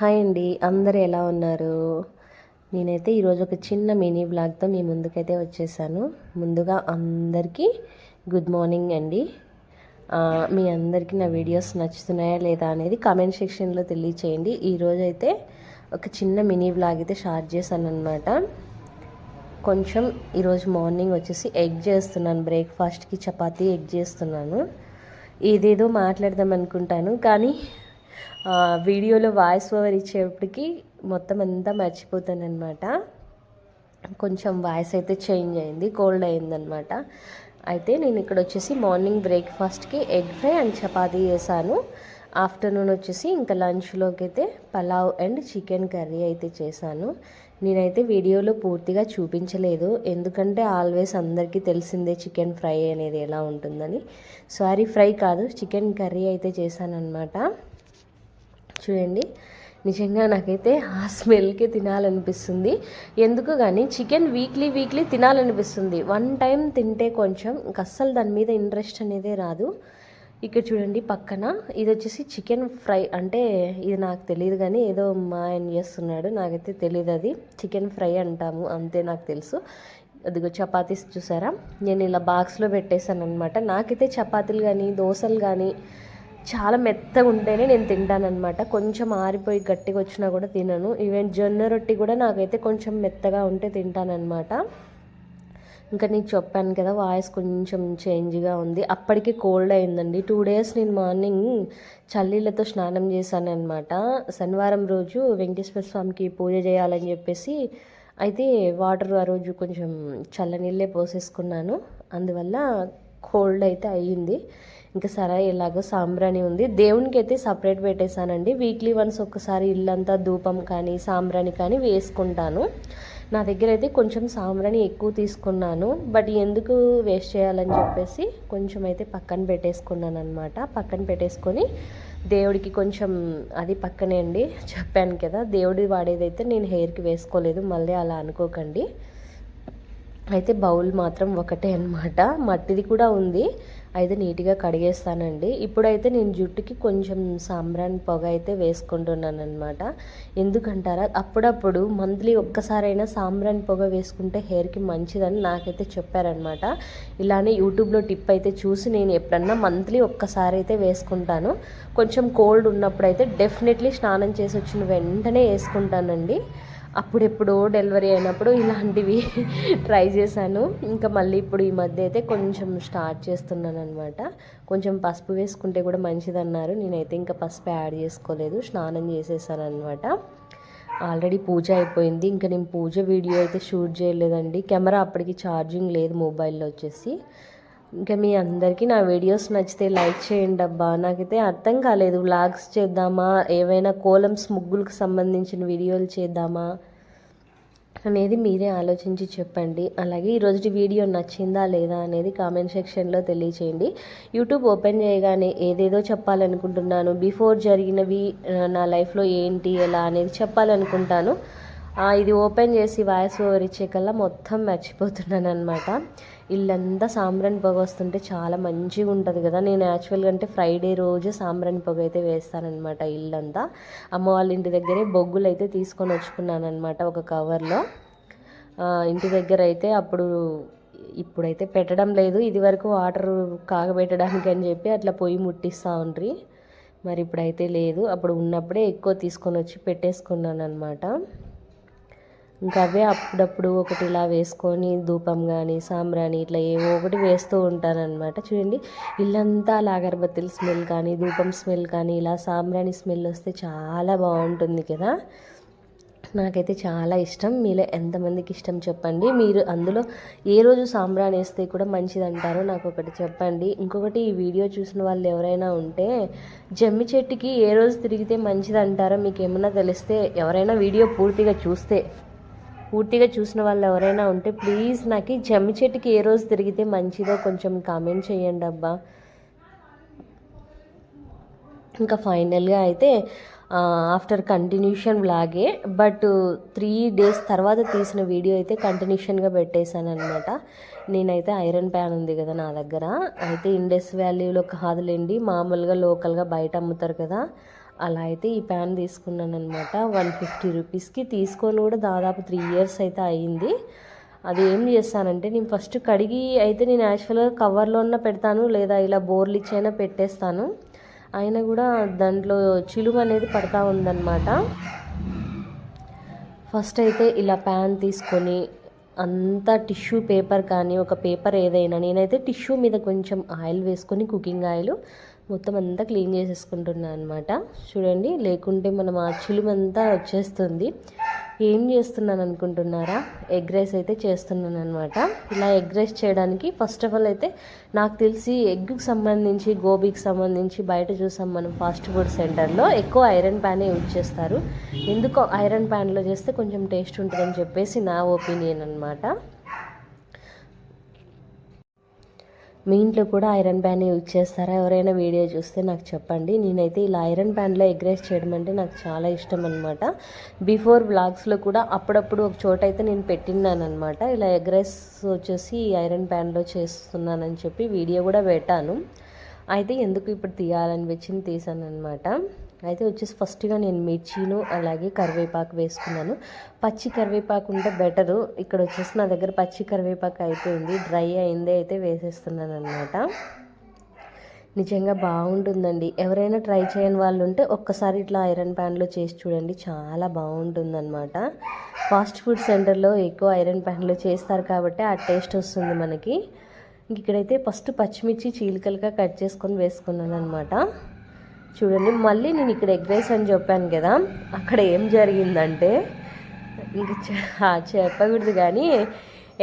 Hi అండి. అందరు ఎలా ఉన్నారు? నేనైతే ఈరోజు ఒక చిన్న మినీ బ్లాగ్తో మీ ముందుకైతే వచ్చేసాను. ముందుగా అందరికీ గుడ్ మార్నింగ్ అండి. మీ అందరికీ నా వీడియోస్ నచ్చుతున్నాయా లేదా అనేది కామెంట్ సెక్షన్లో తెలియచేయండి. ఈరోజు అయితే ఒక చిన్న మినీ బ్లాగ్ అయితే స్టార్ట్ చేశాను అనమాట కొంచెం ఈరోజు మార్నింగ్ వచ్చేసి ఎగ్ చేస్తున్నాను. బ్రేక్ఫాస్ట్కి చపాతీ ఎగ్ చేస్తున్నాను. ఏదేదో మాట్లాడదాం అనుకుంటాను. కానీ వీడియోలో వాయిస్ ఓవర్ ఇచ్చేప్పటికి మొత్తం అంతా మర్చిపోతానమాట కొంచెం వాయిస్ అయితే చేంజ్ అయింది కోల్డ్ అయిందనమాట అయితే నేను ఇక్కడ వచ్చేసి మార్నింగ్ బ్రేక్ఫాస్ట్కి ఎగ్ ఫ్రై అండ్ చపాతీ చేశాను. ఆఫ్టర్నూన్ వచ్చేసి ఇంకా లంచ్లోకి అయితే పలావ్ అండ్ చికెన్ కర్రీ అయితే చేశాను. నేనైతే వీడియోలో పూర్తిగా చూపించలేదు ఎందుకంటే ఆల్వేస్ అందరికీ తెలిసిందే చికెన్ ఫ్రై అనేది ఎలా ఉంటుందని. సారీ ఫ్రై కాదు చికెన్ కర్రీ అయితే చేశానన్నమాట. చూడండి. నిజంగా నాకైతే ఆ స్మెల్కే తినాలనిపిస్తుంది. ఎందుకు కానీ చికెన్ వీక్లీ వీక్లీ తినాలనిపిస్తుంది. వన్ టైం తింటే కొంచెం ఇంక అస్సలు దాని మీద ఇంట్రెస్ట్ అనేదే రాదు. ఇక్కడ చూడండి పక్కన. ఇది వచ్చేసి చికెన్ ఫ్రై అంటే ఇది నాకు తెలియదు కానీ ఏదో మా ఆయన చేస్తున్నాడు. నాకైతే తెలియదు అది. చికెన్ ఫ్రై అంటాము. అంతే నాకు తెలుసు. అదిగో చపాతీస్ చూసారా? నేను ఇలా బాక్స్లో పెట్టేశాను అనమాట నాకైతే చపాతీలు కానీ దోశలు కానీ చాలా మెత్తగా ఉంటేనే నేను తింటానన్నమాట. కొంచెం ఆరిపోయి గట్టిగా వచ్చినా కూడా తినను. ఈవెన్ జొన్న రొట్టి కూడా నాకైతే కొంచెం మెత్తగా ఉంటే తింటానన్నమాట. ఇంకా నీకు చెప్పాను కదా వాయిస్ కొంచెం చేంజ్గా ఉంది. అప్పటికి కోల్డ్ అయిందండి. టూ డేస్ నేను మార్నింగ్ చల్లీలతో స్నానం చేశాను అనమాట శనివారం రోజు వెంకటేశ్వర స్వామికి పూజ చేయాలని చెప్పేసి అయితే వాటర్ ఆ రోజు కొంచెం చల్లనీళ్ళే పోసేసుకున్నాను. అందువల్ల కోల్డ్ అయితే అయ్యింది. ఇంకా సరే ఎలాగో సాంబ్రాణి ఉంది. దేవునికి అయితే సపరేట్ పెట్టేశానండి. వీక్లీ వన్స్ ఒక్కసారి ఇల్లంతా ధూపం కానీ సాంబ్రాణి కానీ వేసుకుంటాను. నా దగ్గర అయితే కొంచెం సాంబ్రాణి ఎక్కువ తీసుకున్నాను. బట్ ఎందుకు వేస్ట్ చేయాలని చెప్పేసి కొంచెం అయితే పక్కన పెట్టేసుకున్నాను అనమాట పక్కన పెట్టేసుకొని దేవుడికి కొంచెం అది పక్కనే అండి. చెప్పాను కదా దేవుడి వాడేదైతే నేను హెయిర్కి వేసుకోలేదు మళ్ళీ అలా అనుకోకండి. అయితే బౌల్ మాత్రం ఒకటే అనమాట మట్టిది కూడా ఉంది. అయితే నీట్గా కడిగేస్తానండి. ఇప్పుడైతే నేను జుట్టుకి కొంచెం సాంబ్రాన్ పొగ అయితే వేసుకుంటున్నాను అనమాట ఎందుకంటారా? అప్పుడప్పుడు మంత్లీ ఒక్కసారైనా సాంబ్రాన్ పొగ వేసుకుంటే హెయిర్కి మంచిదని నాకైతే చెప్పారనమాట ఇలానే యూట్యూబ్లో టిప్ అయితే చూసి నేను ఎప్పుడన్నా మంత్లీ ఒక్కసారి అయితే వేసుకుంటాను. కొంచెం కోల్డ్ ఉన్నప్పుడు అయితే డెఫినెట్లీ స్నానం చేసి వచ్చిన వెంటనే వేసుకుంటానండి. అప్పుడెప్పుడో డెలివరీ అయినప్పుడు ఇలాంటివి ట్రై చేశాను. ఇంకా మళ్ళీ ఇప్పుడు ఈ మధ్య అయితే కొంచెం స్టార్ట్ చేస్తున్నాను అనమాట కొంచెం పసుపు వేసుకుంటే కూడా మంచిదన్నారు. నేనైతే ఇంకా పసుపు యాడ్ చేసుకోలేదు. స్నానం చేసేసాను అనమాట ఆల్రెడీ పూజ అయిపోయింది. ఇంకా నేను పూజ వీడియో అయితే షూట్ చేయలేదండి. కెమెరా అప్పటికి ఛార్జింగ్ లేదు మొబైల్లో వచ్చేసి. ఇంకా మీ అందరికీ నా వీడియోస్ నచ్చితే లైక్ చేయండి అబ్బా. నాకైతే అర్థం కాలేదు. వ్లాగ్స్ చేద్దామా? ఏవైనా కోలమ్స్ ముగ్గులకు సంబంధించిన వీడియోలు చేద్దామా? అనేది మీరే ఆలోచించి చెప్పండి. అలాగే ఈరోజు వీడియో నచ్చిందా లేదా అనేది కామెంట్ సెక్షన్లో తెలియచేయండి. యూట్యూబ్ ఓపెన్ చేయగానే ఏదేదో చెప్పాలనుకుంటున్నాను. బిఫోర్ జరిగినవి నా లైఫ్లో ఏంటి ఎలా అనేది చెప్పాలనుకుంటాను. ఇది ఓపెన్ చేసి వాయిస్ ఓవర్ ఇచ్చే కల్లా మొత్తం మర్చిపోతున్నాను అనమాట ఇల్లంతా సాంబ్రాన్ పొగ వస్తుంటే చాలా మంచిగా ఉంటుంది కదా. నేను యాక్చువల్గా అంటే ఫ్రైడే రోజు సాంబ్రాన్ పొగ అయితే వేస్తానమాట ఇల్లంతా. అమ్మ వాళ్ళ ఇంటి దగ్గరే బొగ్గులు అయితే తీసుకొని వచ్చుకున్నాను అనమాట ఒక కవర్లో ఇంటి దగ్గర అయితే అప్పుడు ఇప్పుడైతే పెట్టడం లేదు. ఇది వరకు వాటర్ కాగబెట్టడానికి అని చెప్పి అట్లా పొయ్యి ముట్టిస్తూ ఉండ్రి. మరి ఇప్పుడైతే లేదు. అప్పుడు ఉన్నప్పుడే ఎక్కువ తీసుకొని వచ్చి పెట్టేసుకున్నాను అనమాట ఇంకా అవే అప్పుడప్పుడు ఒకటి ఇలా వేసుకొని ధూపం కానీ సాంబ్రాణి ఇట్లా ఏవో ఒకటి వేస్తూ ఉంటానన్నమాట. చూడండి ఇల్లంతా అలా స్మెల్ కానీ ధూపం స్మెల్ కానీ ఇలా సాంబ్రాణి స్మెల్ వస్తే చాలా బాగుంటుంది కదా. నాకైతే చాలా ఇష్టం. మీలో ఎంతమందికి ఇష్టం చెప్పండి. మీరు అందులో ఏ రోజు సాంబ్రాణి వేస్తే కూడా మంచిది అంటారో నాకు ఒకటి చెప్పండి. ఇంకొకటి ఈ వీడియో చూసిన వాళ్ళు ఎవరైనా ఉంటే జమ్మి చెట్టుకి ఏ రోజు తిరిగితే మంచిది అంటారో మీకు ఏమన్నా తెలిస్తే ఎవరైనా వీడియో పూర్తిగా చూస్తే పూర్తిగా చూసిన వాళ్ళు ఎవరైనా ఉంటే ప్లీజ్ నాకు జమ్మి చెట్టుకి ఏ రోజు తిరిగితే మంచిదో కొంచెం కామెంట్ చేయండి అబ్బా. ఇంకా ఫైనల్గా అయితే ఆఫ్టర్ కంటిన్యూషన్ లాగే బట్ త్రీ డేస్ తర్వాత తీసిన వీడియో అయితే కంటిన్యూషన్గా పెట్టేశాను అనమాట నేనైతే ఐరన్ ప్యాన్ ఉంది కదా నా దగ్గర. అయితే ఇండస్ వ్యాలీలో కాదులేండి మామూలుగా లోకల్గా బయట అమ్ముతారు కదా. అలా అయితే ఈ ప్యాన్ తీసుకున్నాను అనమాట వన్ ఫిఫ్టీ రూపీస్కి తీసుకొని కూడా దాదాపు త్రీ ఇయర్స్ అయితే అయ్యింది. అది ఏం చేస్తానంటే నేను ఫస్ట్ కడిగి అయితే నేను యాక్చువల్గా కవర్లో ఉన్న పెడతాను లేదా ఇలా బోర్లు ఇచ్చైనా పెట్టేస్తాను. అయినా కూడా దాంట్లో చిలువ అనేది పడతా ఉందన్నమాట. ఫస్ట్ అయితే ఇలా ప్యాన్ తీసుకొని అంతా టిష్యూ పేపర్ కానీ ఒక పేపర్ ఏదైనా నేనైతే టిష్యూ మీద కొంచెం ఆయిల్ వేసుకొని కుకింగ్ ఆయిల్ మొత్తం అంతా క్లీన్ చేసేసుకుంటున్నాను అనమాట చూడండి లేకుంటే మనం ఆ చిలుమంతా వచ్చేస్తుంది. ఏం చేస్తున్నాను అనుకుంటున్నారా? ఎగ్ రైస్ అయితే చేస్తున్నాను అనమాట ఇలా ఎగ్ రైస్ చేయడానికి ఫస్ట్ ఆఫ్ ఆల్ అయితే నాకు తెలిసి ఎగ్కి సంబంధించి గోబీకి సంబంధించి బయట చూసాం మనం ఫాస్ట్ ఫుడ్ సెంటర్లో ఎక్కువ ఐరన్ ప్యానే యూజ్ చేస్తారు. ఎందుకో ఐరన్ ప్యాన్లో చేస్తే కొంచెం టేస్ట్ ఉంటుందని చెప్పేసి నా ఒపీనియన్ అనమాట మీ ఇంట్లో కూడా ఐరన్ ప్యాన్ యూజ్ చేస్తారా? ఎవరైనా వీడియో చూస్తే నాకు చెప్పండి. నేనైతే ఇలా ఐరన్ ప్యాన్లో ఎగ్ రైస్ చేయడం అంటే నాకు చాలా ఇష్టం అనమాట బిఫోర్ వ్లాగ్స్లో కూడా అప్పుడప్పుడు ఒక చోట అయితే నేను పెట్టినాను అనమాట ఇలా ఎగ్ రైస్ వచ్చేసి ఐరన్ ప్యాన్లో చేస్తున్నానని చెప్పి వీడియో కూడా పెట్టాను. అయితే ఎందుకు ఇప్పుడు తీయాలనిపించింది తీసాను అనమాట అయితే వచ్చేసి ఫస్ట్గా నేను మిర్చిను అలాగే కరివేపాకు వేసుకున్నాను. పచ్చి కరివేపాకు ఉంటే బెటరు. ఇక్కడ వచ్చేసి నా దగ్గర పచ్చి కరివేపాకు అయిపోయింది. డ్రై అయిందే అయితే వేసేస్తున్నాను అనమాట నిజంగా బాగుంటుందండి. ఎవరైనా ట్రై చేయని వాళ్ళు ఉంటే ఒక్కసారి ఇట్లా ఐరన్ ప్యాన్లో చేసి చూడండి. చాలా బాగుంటుందన్నమాట. ఫాస్ట్ ఫుడ్ సెంటర్లో ఎక్కువ ఐరన్ ప్యాన్లో చేస్తారు కాబట్టి ఆ టేస్ట్ వస్తుంది మనకి. ఇక్కడైతే ఫస్ట్ పచ్చిమిర్చి చీలికలుగా కట్ చేసుకొని వేసుకున్నాను అనమాట చూడండి మళ్ళీ నేను ఇక్కడ ఎగ్ రైస్ అని చెప్పాను కదా అక్కడ ఏం జరిగిందంటే ఇంక చెప్పకూడదు కానీ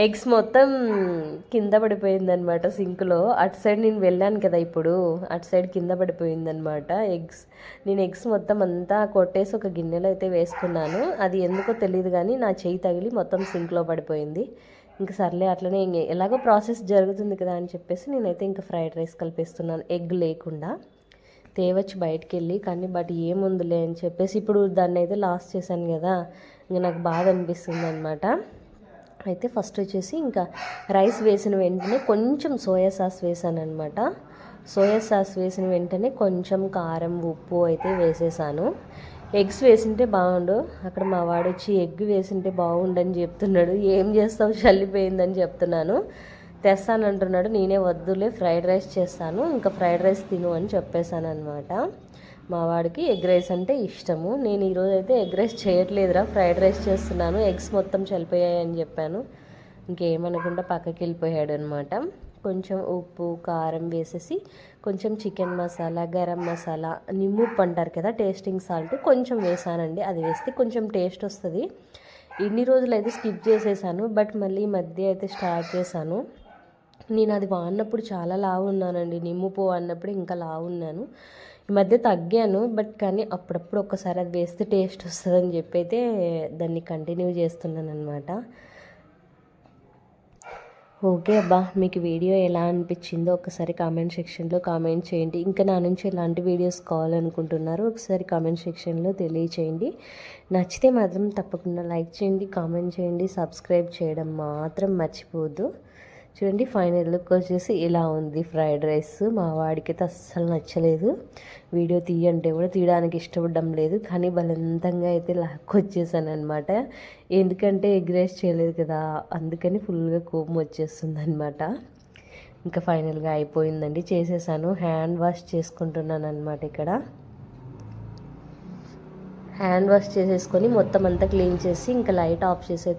ఎగ్స్ మొత్తం కింద పడిపోయిందనమాట సింక్లో అటు సైడ్ నేను వెళ్ళాను కదా ఇప్పుడు అటు సైడ్ కింద పడిపోయిందనమాట ఎగ్స్. నేను ఎగ్స్ మొత్తం అంతా కొట్టేసి ఒక గిన్నెలో అయితే వేసుకున్నాను. అది ఎందుకో తెలియదు కానీ నా చేయి తగిలి మొత్తం సింక్లో పడిపోయింది. ఇంక సర్లే అట్లనే ఇంక ఎలాగో ప్రాసెస్ జరుగుతుంది కదా అని చెప్పేసి నేనైతే ఇంకా ఫ్రైడ్ రైస్ కలిపేస్తున్నాను ఎగ్ లేకుండా. తేవచ్చు బయటికి వెళ్ళి కానీ బట్ ఏముందిలే అని చెప్పేసి ఇప్పుడు దాన్ని అయితే లాస్ చేశాను కదా ఇంకా నాకు బాధ అనిపిస్తుంది అనమాట అయితే ఫస్ట్ వచ్చేసి ఇంకా రైస్ వేసిన వెంటనే కొంచెం సోయా సాస్ వేసాను అనమాట సోయా సాస్ వేసిన వెంటనే కొంచెం కారం ఉప్పు అయితే వేసేసాను. ఎగ్స్ వేసింటే బాగుండు. అక్కడ మా వాడు వచ్చి ఎగ్ వేసింటే బాగుండని చెప్తున్నాడు. ఏం చేస్తావు? చల్లిపోయిందని చెప్తున్నాను. తెస్తానంటున్నాడు. నేనే వద్దులే ఫ్రైడ్ రైస్ చేస్తాను ఇంకా ఫ్రైడ్ రైస్ తిను అని చెప్పేశాను అనమాట మా వాడికి ఎగ్ రైస్ అంటే ఇష్టము. నేను ఈరోజు అయితే ఎగ్ రైస్ చేయట్లేదురా ఫ్రైడ్ రైస్ చేస్తున్నాను ఎగ్స్ మొత్తం చనిపోయాయి అని చెప్పాను. ఇంకేమనకుండా పక్కకి వెళ్ళిపోయాడు అనమాట కొంచెం ఉప్పు కారం వేసేసి కొంచెం చికెన్ మసాలా గరం మసాలా నిమ్ముప్పు అంటారు కదా టేస్టింగ్ సాల్ట్ కొంచెం వేసానండి. అది వేస్తే కొంచెం టేస్ట్ వస్తుంది. ఇన్ని రోజులు అయితే స్కిప్ చేసేసాను బట్ మళ్ళీ ఈ మధ్య అయితే స్టార్ట్ చేశాను. నేను అది వాడినప్పుడు చాలా లావు ఉన్నానండి. నిమ్ము పువ్వు అన్నప్పుడు ఇంకా లావు ఉన్నాను. ఈ మధ్య తగ్గాను బట్ కానీ అప్పుడప్పుడు ఒక్కసారి అది వేస్తే టేస్ట్ వస్తుందని చెప్పి అయితే దాన్ని కంటిన్యూ చేస్తున్నాను అనమాట ఓకే అబ్బా మీకు వీడియో ఎలా అనిపించిందో ఒకసారి కామెంట్ సెక్షన్లో కామెంట్ చేయండి. ఇంకా నా నుంచి ఎలాంటి వీడియోస్ కావాలనుకుంటున్నారో ఒకసారి కామెంట్ సెక్షన్లో తెలియచేయండి. నచ్చితే మాత్రం తప్పకుండా లైక్ చేయండి కామెంట్ చేయండి సబ్స్క్రైబ్ చేయడం మాత్రం మర్చిపోవద్దు. చూడండి ఫైనల్ లుక్ వచ్చేసి ఇలా ఉంది. ఫ్రైడ్ రైస్ మా వాడికి అయితే అస్సలు నచ్చలేదు. వీడియో తీయంటే కూడా తీయడానికి ఇష్టపడడం లేదు. కానీ బలవంతంగా అయితే లాక్కొచ్చేసాను అనమాట ఎందుకంటే ఎగ్ రైస్ చేయలేదు కదా అందుకని ఫుల్గా కోపం వచ్చేస్తుంది అనమాట ఇంకా ఫైనల్గా అయిపోయిందండి. చేసేసాను. హ్యాండ్ వాష్ చేసుకుంటున్నాను అనమాట ఇక్కడ. హ్యాండ్ వాష్ చేసేసుకొని మొత్తం అంతా క్లీన్ చేసి ఇంకా లైట్ ఆఫ్ చేసి అయితే